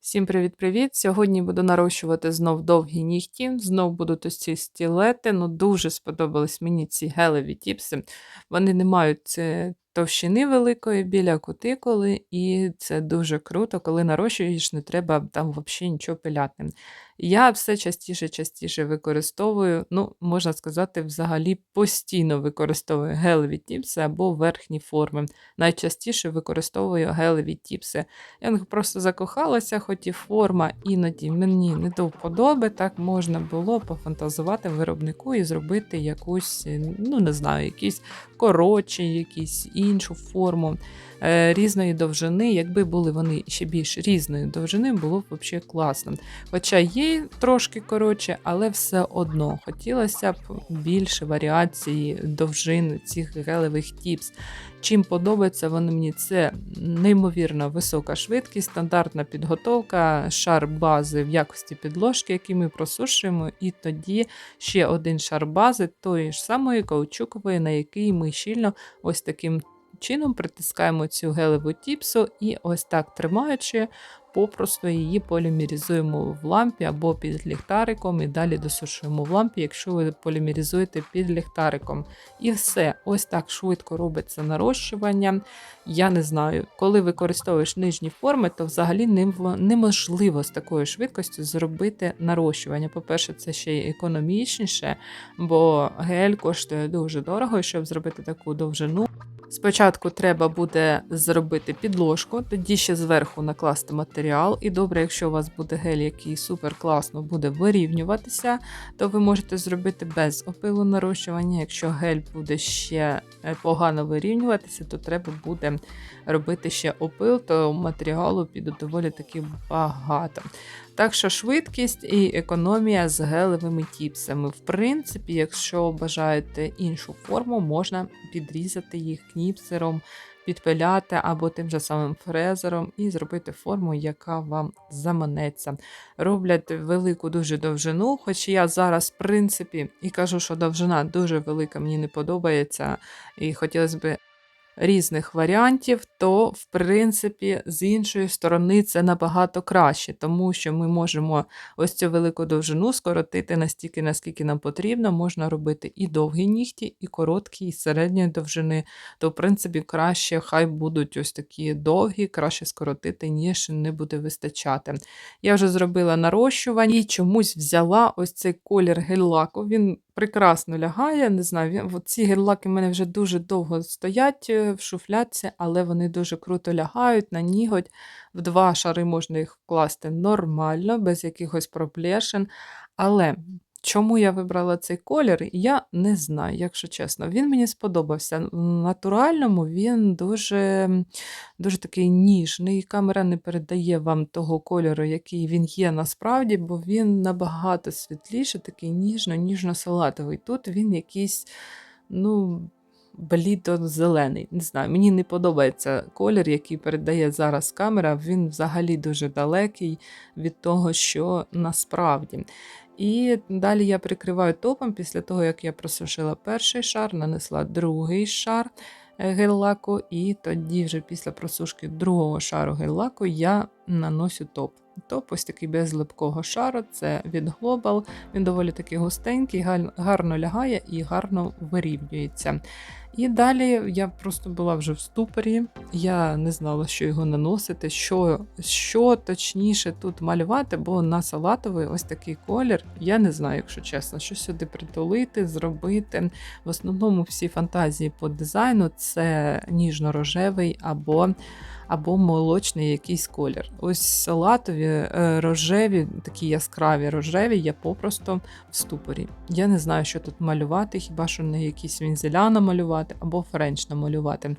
Всім привіт-привіт! Сьогодні буду нарощувати знов довгі нігті, знов будуть ось ці стілети. Ну, дуже сподобались мені ці гелеві тіпси. Вони не мають е, товщини великої біля кутикули, і це дуже круто, коли нарощуєш, не треба там взагалі нічого пиляти. Я все частіше частіше використовую, ну, можна сказати, взагалі постійно використовую гелеві тіпси або верхні форми. Найчастіше використовую гелеві тіпси. Я просто закохалася, хоч і форма іноді мені не до вподоби, так можна було пофантазувати виробнику і зробити якусь, ну не знаю, якісь коротші, якісь іншу форму е, різної довжини. Якби були вони ще більш різної довжини, було б взагалі класно. Хоча є трошки коротше, але все одно хотілося б більше варіації довжин цих гелевих тіпс. Чим подобається вони мені, це неймовірно висока швидкість, стандартна підготовка, шар бази в якості підложки, який ми просушуємо, і тоді ще один шар бази тої ж самої каучукової, на який ми щільно ось таким чином притискаємо цю гелеву тіпсу і ось так тримаючи, попросту її полімерізуємо в лампі або під ліхтариком, і далі досушуємо в лампі, якщо ви полімерізуєте під ліхтариком. І все, ось так швидко робиться нарощування. Я не знаю, коли використовуєш нижні форми, то взагалі неможливо з такою швидкістю зробити нарощування. По-перше, це ще й економічніше, бо гель коштує дуже дорого, щоб зробити таку довжину. Спочатку треба буде зробити підложку, тоді ще зверху накласти матеріал. І добре, якщо у вас буде гель, який супер класно буде вирівнюватися, то ви можете зробити без опилу нарощування. Якщо гель буде ще е, погано вирівнюватися, то треба буде робити ще опил, то матеріалу піде доволі таки багато. Так що швидкість і економія з гелевими тіпсами. В принципі, якщо бажаєте іншу форму, можна підрізати їх кніпсером, підпиляти або тим же самим фрезером і зробити форму, яка вам заманеться. Роблять велику дуже довжину, хоч я зараз, в принципі, і кажу, що довжина дуже велика, мені не подобається, і хотілося б різних варіантів, то, в принципі, з іншої сторони це набагато краще, тому що ми можемо ось цю велику довжину скоротити настільки, наскільки нам потрібно. Можна робити і довгі нігті, і короткі, і середньої довжини. То, в принципі, краще хай будуть ось такі довгі, краще скоротити, ніж не буде вистачати. Я вже зробила нарощування і чомусь взяла ось цей колір гель-лаку. Він прекрасно лягає. Не знаю, ці гель-лаки в мене вже дуже довго стоять е, в шуфляці, але вони дуже круто лягають на ніготь. В два шари можна їх вкласти нормально, без якихось проблешин. Але Чому я вибрала цей колір, я не знаю, якщо чесно. Він мені сподобався. В натуральному він дуже дуже такий ніжний. Камера не передає вам того кольору, який він є насправді, бо він набагато світліший, такий ніжно, ніжно-салатовий. Тут він якийсь, ну, блідо-зелений. Не знаю, мені не подобається колір, який передає зараз камера. Він взагалі дуже далекий від того, що насправді. І далі я прикриваю топом після того, як я просушила перший шар, нанесла другий шар е, гель-лаку, і тоді, вже після просушки другого шару гель-лаку, я наношу топ. Топ ось такий без липкого шару, це від Global. Він доволі такий густенький, гарно лягає і гарно вирівнюється. І далі я просто була вже в ступорі, я не знала, що його наносити, що що точніше тут малювати, бо на салатовий ось такий колір. Я не знаю, якщо чесно, що сюди притулити, зробити. В основному всі фантазії по дизайну це ніжно-рожевий або або молочний якийсь колір. Ось салатові, е, рожеві, такі яскраві рожеві, я попросту в ступорі. Я не знаю, що тут малювати, хіба що не якісь вінзеля намалювати або френч намалювати.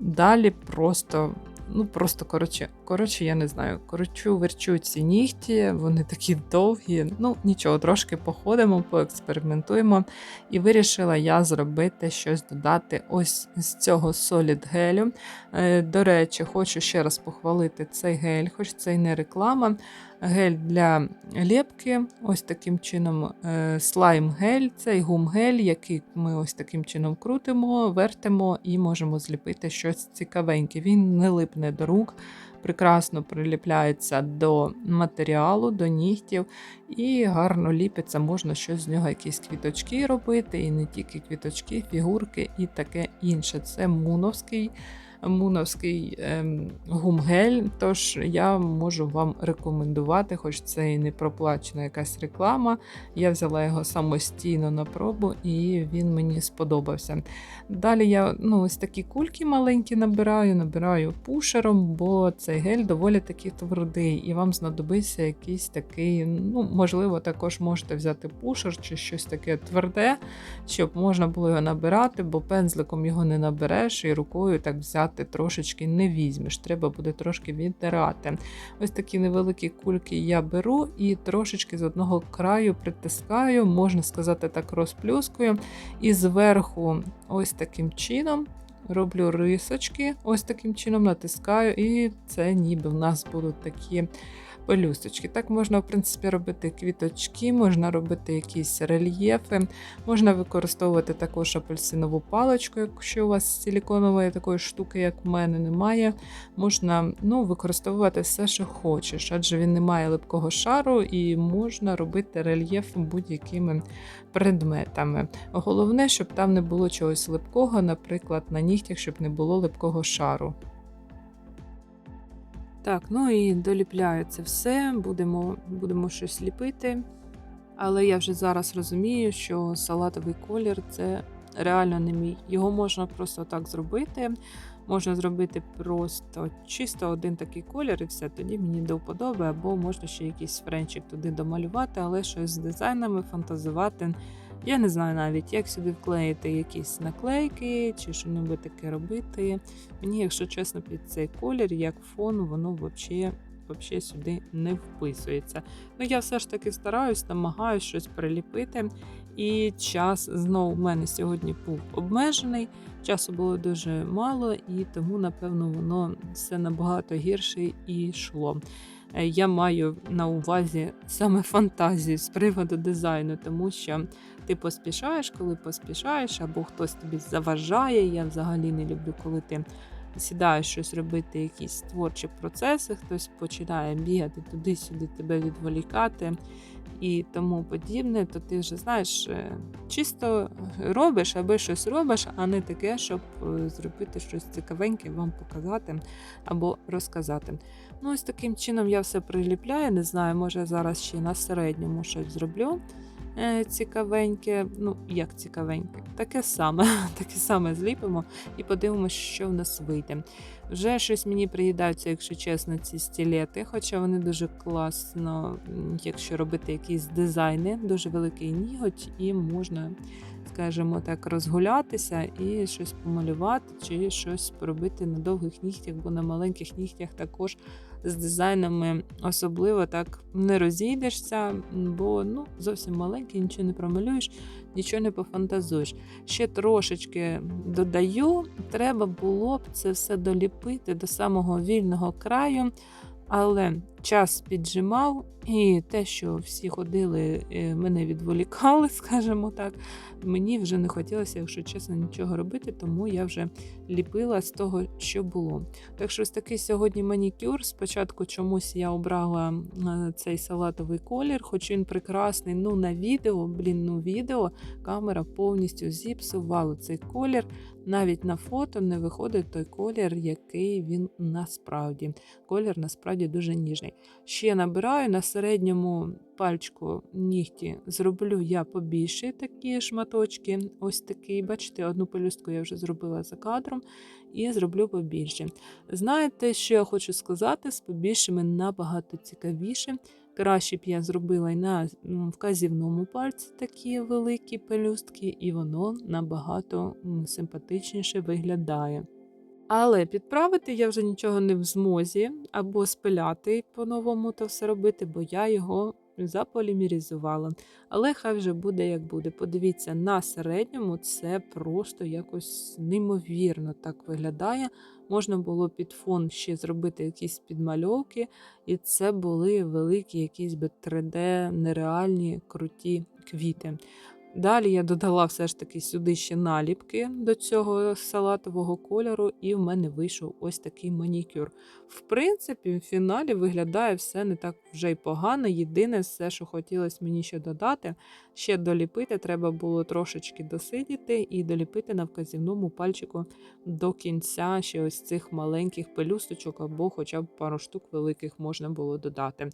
Далі просто Ну, просто, коротше, коротше, я не знаю. Корочу, верчу ці нігті, вони такі довгі. Ну, нічого, трошки походимо, поекспериментуємо. І вирішила я зробити щось додати ось з цього Solid гелю. Е, до речі, хочу ще раз похвалити цей гель, хоч це й не реклама гель для лепки, ось таким чином е, слайм-гель, цей гум-гель, який ми ось таким чином крутимо, вертимо і можемо зліпити щось цікавеньке. Він не липне до рук, прекрасно приліпляється до матеріалу, до нігтів, і гарно ліпиться, можна щось з нього, якісь квіточки робити, і не тільки квіточки, фігурки і таке інше. Це муновський муновський ем, гумгель. Тож я можу вам рекомендувати, хоч це і не проплачена якась реклама. Я взяла його самостійно на пробу, і він мені сподобався. Далі я ну, ось такі кульки маленькі набираю, набираю пушером, бо цей гель доволі таки твердий, і вам знадобиться якийсь такий, ну, можливо, також можете взяти пушер чи щось таке тверде, щоб можна було його набирати, бо пензликом його не набереш і рукою так взяти трошечки не візьмеш. Треба буде трошки відтирати. Ось такі невеликі кульки я беру і трошечки з одного краю притискаю, можна сказати, так розплюскую. І зверху, ось таким чином. Роблю рисочки, ось таким чином натискаю, і це ніби в нас будуть такі пелюсточки. Так можна, в принципі, робити квіточки, можна робити якісь рельєфи, можна використовувати також апельсинову паличку, якщо у вас силіконової такої штуки, як в мене, немає. Можна ну, використовувати все, що хочеш, адже він не має липкого шару і можна робити рельєф будь-якими предметами. Головне, щоб там не було чогось липкого, наприклад, на нігтях, щоб не було липкого шару. Так, ну і доліпляю це все, будемо, будемо щось ліпити. Але я вже зараз розумію, що салатовий колір це реально не мій. Його можна просто так зробити. Можна зробити просто чисто один такий колір, і все, тоді мені до вподоби, або можна ще якийсь френчик туди домалювати, але щось з дизайнами фантазувати. Я не знаю навіть, як сюди вклеїти якісь наклейки чи що-небудь таке робити. Мені, якщо чесно, під цей колір, як фон, воно взагалі взагалі сюди не вписується. Ну, я все ж таки стараюсь, намагаюся щось приліпити. І час знову в мене сьогодні був обмежений. Часу було дуже мало, і тому, напевно, воно все набагато гірше і йшло. Е, Я маю на увазі саме фантазію з приводу дизайну, тому що ти поспішаєш, коли поспішаєш, або хтось тобі заважає. Я взагалі не люблю, коли ти сідаєш щось робити, якісь творчі процеси, хтось починає бігати туди-сюди, тебе відволікати і тому подібне, то ти вже знаєш, е, чисто робиш, аби щось робиш, а не таке, щоб е, зробити щось цікавеньке, вам показати або розказати. Ну, ось таким чином я все приліпляю. Не знаю, може зараз ще на середньому щось зроблю цікавеньке. Ну, як цікавеньке, таке саме, таке саме зліпимо і подивимося, що в нас вийде. Вже щось мені приїдаються, якщо чесно, ці стілети, хоча вони дуже класно, якщо робити якісь дизайни, дуже великий ніготь, і можна, скажімо так, розгулятися і щось помалювати, чи щось поробити на довгих нігтях, бо на маленьких нігтях також з дизайнами особливо так не розійдешся, бо ну, зовсім маленький, нічого не промалюєш, нічого не пофантазуєш. Ще трошечки додаю, треба було б це все доліпити до самого вільного краю. Але час піджимав, і те, що всі ходили, е, мене відволікали, скажімо так. Мені вже не хотілося, якщо чесно, нічого робити, тому я вже ліпила з того, що було. Так що ось такий сьогодні манікюр. Спочатку чомусь я обрала е, цей салатовий колір, хоч він прекрасний. Ну, на відео, блін, ну відео камера повністю зіпсувала цей колір. Навіть на фото не виходить той колір, який він насправді. Колір насправді дуже ніжний. Ще набираю на середньому пальчику нігті, зроблю я побільше такі шматочки. Ось такий, бачите, одну пелюстку я вже зробила за кадром і зроблю побільше. Знаєте, що я хочу сказати? З побільшими набагато цікавіше. Краще б я зробила і на вказівному пальці такі великі пелюстки, і воно набагато симпатичніше виглядає. Але підправити я вже нічого не в змозі, або спиляти по-новому то все робити, бо я його заполімеризувала. Але хай вже буде як буде. Подивіться, на середньому це просто якось неймовірно так виглядає. Можна було під фон ще зробити якісь підмальовки, і це були великі якісь би 3D нереальні круті квіти. Далі я додала все ж таки сюди ще наліпки до цього салатового кольору, і в мене вийшов ось такий манікюр. В принципі, в фіналі виглядає все не так вже й погано. Єдине, все, що хотілося мені ще додати, ще доліпити, треба було трошечки досидіти і доліпити на вказівному пальчику до кінця ще ось цих маленьких пелюсточок, або хоча б пару штук великих можна було додати.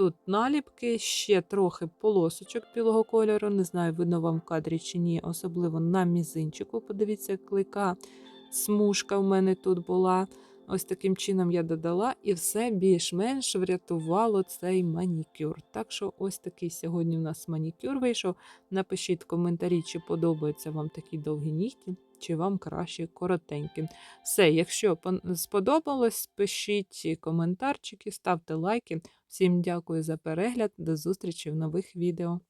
Тут наліпки, ще трохи полосочок білого кольору. Не знаю, видно вам в кадрі чи ні, особливо на мізинчику. Подивіться, клика смужка в мене тут була. Ось таким чином я додала, і все більш-менш врятувало цей манікюр. Так що, ось такий сьогодні у нас манікюр вийшов. Напишіть в коментарі, чи подобаються вам такі довгі нігті, чи вам краще коротенькі. Все, якщо сподобалось, пишіть коментарчики, ставте лайки. Всім дякую за перегляд. До зустрічі в нових відео.